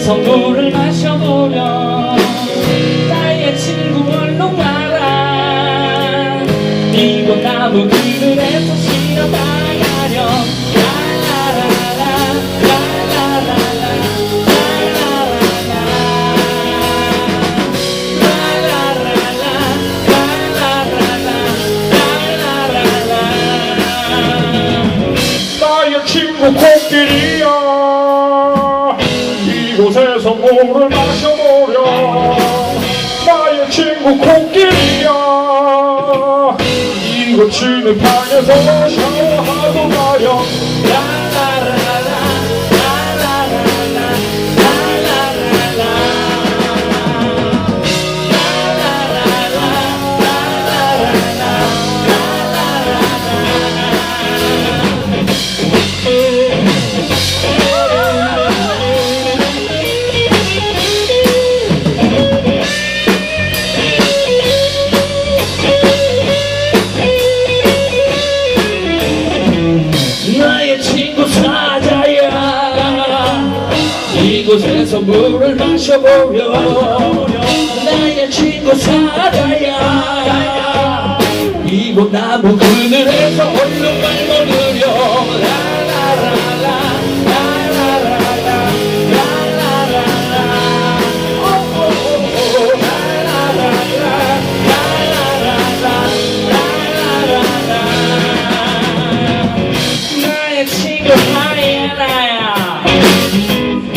이곳에서 물을 마셔보려 나의 친구 얼른 와라. 이곳 나무 그늘에서 쉬어봐야려 라라라라 라라라라 나의 친구 코끼리 물을 마셔보려 나의 친구 코끼리야. 이곳 진흙탕에서 샤워 친구 사자야. 이곳에서 물을 마셔보려 나의 친구 사자야. 이곳 나무 그늘에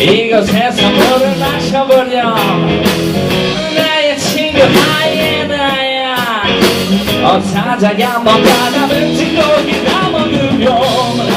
이곳에서 물을 마셔보렴 나의 친구 하이에나야. 어 사자야 뭔가 남은 친구이 다 먹으렴